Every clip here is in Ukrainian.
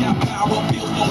Got power, feel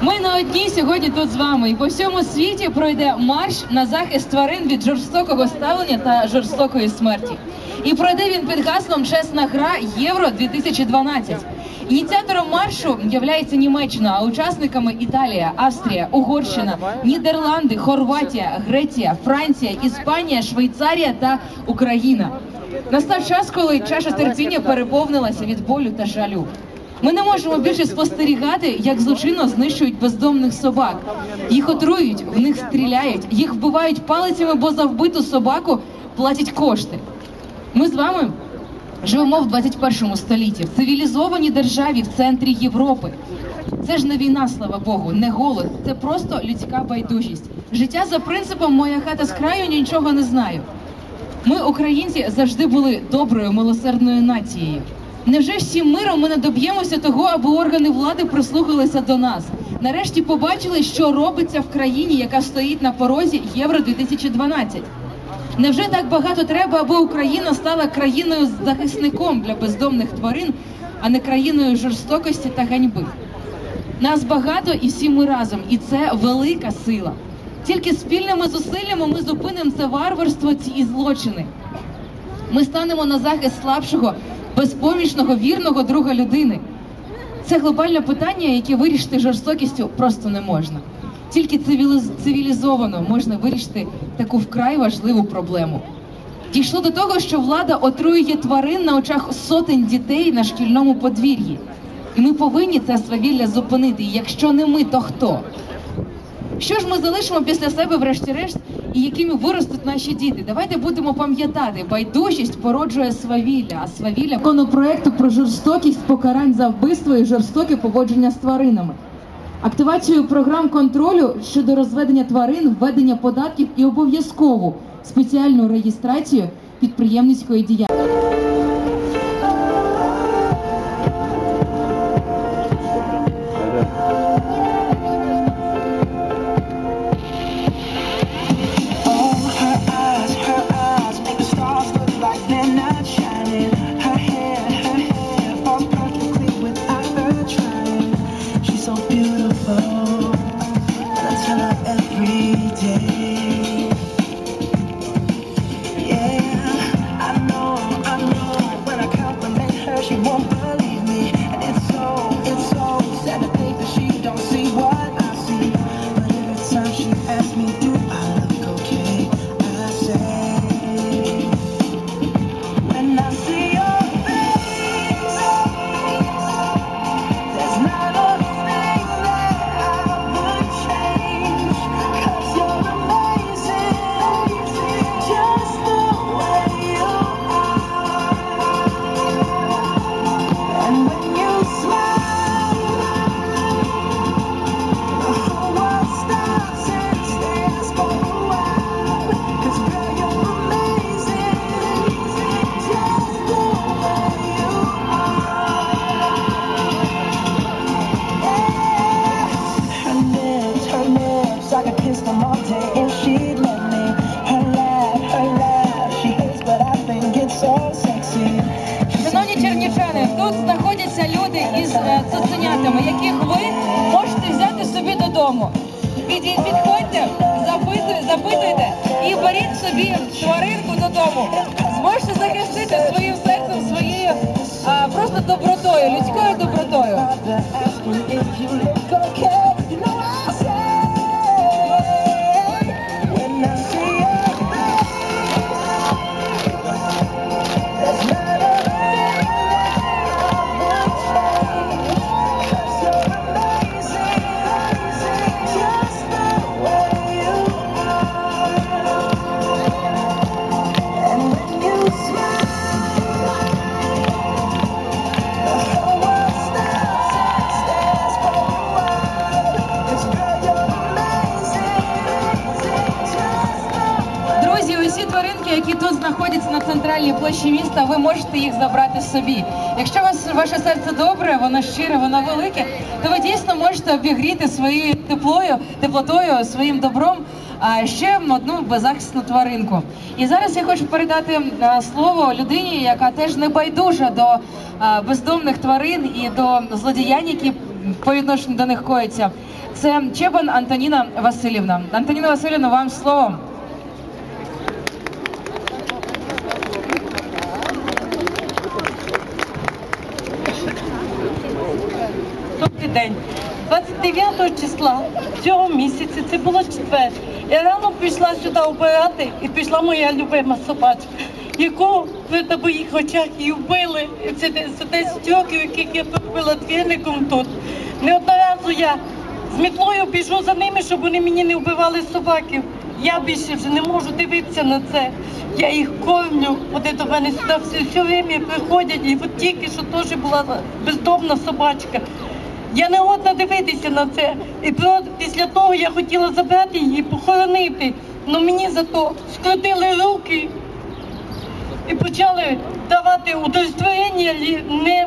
Ми на одній сьогодні тут з вами, і по всьому світі пройде марш на захист тварин від жорстокого ставлення та жорстокої смерті. І пройде він під гаслом Чесна гра Євро 2012. Ініціатором маршу являється Німеччина, а учасниками Італія, Австрія, Угорщина, Нідерланди, Хорватія, Греція, Франція, Іспанія, Швейцарія та Україна. Настав час, коли чаша терпіння переповнилася від болю та жалю. Ми не можемо більше спостерігати, як злочинно знищують бездомних собак. Їх отруюють, в них стріляють, їх вбивають палицями, бо за вбиту собаку платять кошти. Ми з вами живемо в 21 столітті, в цивілізованій державі в центрі Європи. Це ж не війна, слава Богу, не голод, це просто людська байдужість. Життя за принципом моя хата з краю нічого не знаю. Ми, українці, завжди були доброю, милосердною нацією. Невже всім миром ми не доб'ємося того, аби органи влади прислухалися до нас? Нарешті побачили, що робиться в країні, яка стоїть на порозі Євро 2012 Невже так багато треба, аби Україна стала країною захисником для бездомних тварин, а не країною жорстокості та ганьби? Нас багато і всі ми разом, і це велика сила. Тільки спільними зусиллями ми зупинимо це варварство і злочини. Ми станемо на захист слабшого, безпомічного, вірного друга людини. Це глобальне питання, яке вирішити жорстокістю просто не можна. Тільки цивілізовано можна вирішити таку вкрай важливу проблему. Дійшло до того, що влада отруює тварин на очах сотень дітей на шкільному подвір'ї. І ми повинні це свавілля зупинити. Якщо не ми, то хто? Що ж ми залишимо після себе, врешті-решт, і якими виростуть наші діти? Давайте будемо пам'ятати, байдужість породжує свавілля, а свавілля законопроекту про жорстокість покарань за вбивство і жорстоке поводження з тваринами. Активацію програм контролю щодо розведення тварин, введення податків і обов'язкову спеціальну реєстрацію підприємницької діяльності. Собі тваринку додому. Площі міста, ви можете їх забрати собі. Якщо вас ваше серце добре, воно щире, воно велике, то ви дійсно можете обігріти своєю теплою, теплотою, своїм добром а, ще одну беззахисну тваринку. І зараз я хочу передати слово людині, яка теж не байдужа до бездомних тварин і до злодіянь, які по відношенню до них кояться. Це Чебан Антоніна Васильівна. Антоніна Васильівна, вам слово. День. 29 числа цього місяця, це було четвер. Я рано пішла сюди обирати і пішла моя любима собачка, яку на моїх очах і вбили. І Це, це 10 років, яких я пробила двірником тут. Не одноразу я з мітлою біжу за ними, щоб вони мені не вбивали собаків. Я більше вже не можу дивитися на це. Я їх кормлю, вони до мене сюди все время приходять, і от тільки що теж була бездомна собачка. Я не годна дивитися на це. І після того я хотіла забрати її, похоронити. але мені зато скрутили руки і почали давати не,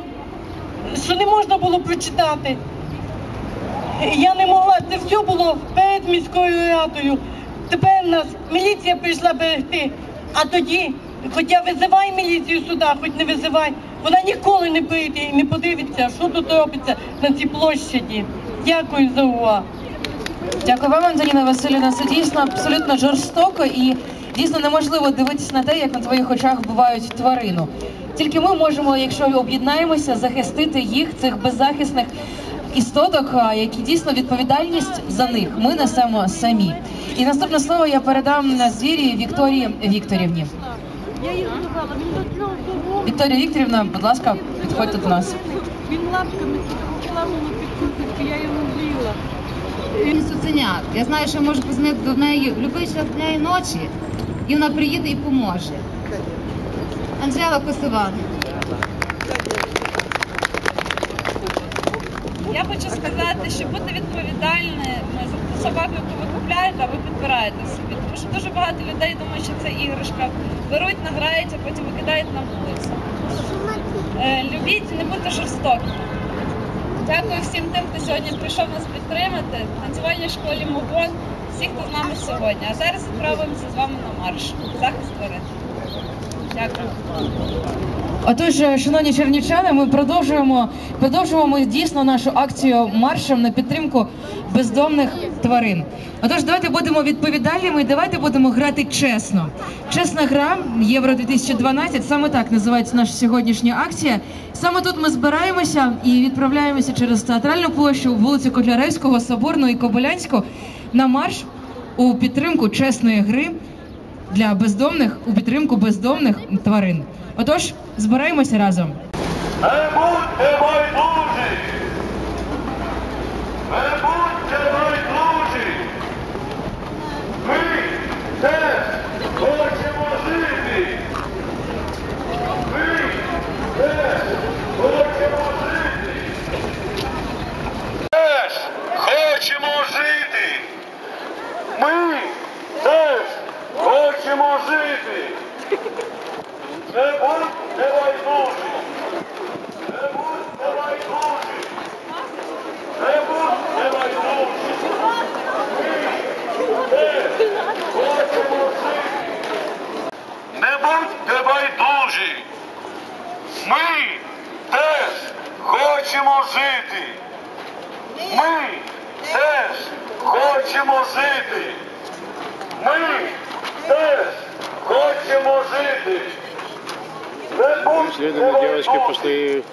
що не можна було прочитати. Я не могла, це все було перед міською радою. Тепер нас міліція прийшла берегти. А тоді, хоча визивай міліцію сюди, хоч не визивай, вона ніколи не прийде і не подивиться, що тут робиться на цій площаді. Дякую за увагу. Дякую вам, Антоніна Васильівна. Це дійсно абсолютно жорстоко і дійсно неможливо дивитися на те, як на твоїх очах вбивають тварину. Тільки ми можемо, якщо об'єднаємося, захистити їх, цих беззахисних істоток, які дійсно відповідальність за них ми несемо самі. І наступне слово я передам на звірі Вікторії Вікторівні. Я їй Вікторія Вікторівна, будь ласка, підходьте до нас. Він лапками поклав під курточку, я йому вліла. Він цуценят. Я знаю, що я можу позвонити до неї в будь-який час дня і ночі, і вона приїде і поможе. Анжела Косован. Я хочу сказати, що бути відповідальними за ту собаку, яку ви купляєте, а ви підбираєте собі. Тому що дуже багато людей думають, що це іграшка. Беруть, награються, потім викидають на вулицю. Е, Любіть, не будьте жорстокі. Дякую всім тим, хто сьогодні прийшов нас підтримати. Танцювальній школі Мобон, всі, хто з нами сьогодні. А зараз відправимося з вами на марш. Захист тварин. Отож, шановні чернівчани, ми продовжуємо продовжуємо дійсно нашу акцію маршем на підтримку бездомних тварин. Отож, давайте будемо відповідальними давайте будемо грати чесно. Чесна гра Євро 2012 саме так називається наша сьогоднішня акція. Саме тут ми збираємося і відправляємося через театральну площу, вулицю Котляревського, Соборну і Кобилянську на марш у підтримку чесної гри для бездомних у підтримку бездомних тварин. Отож, збираємося разом. Не будьте байдужі! Не будьте байдужі! Ми теж хочемо жити! Ми теж хочемо жити! Теж хочемо жити! Ми теж хочемо жити! Не будьте байдужі! Не будьте байдужі! Не будьте байдужі! Ми теж хочемо жити! Не будьте байдужі! Ми теж хочемо жити! Ми теж хочемо жити! Ми теж хочемо жити! Следом девочки пошли,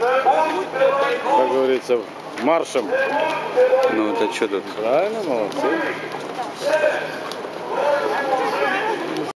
как говорится, маршем. Ну, это что тут? Правильно, молодцы.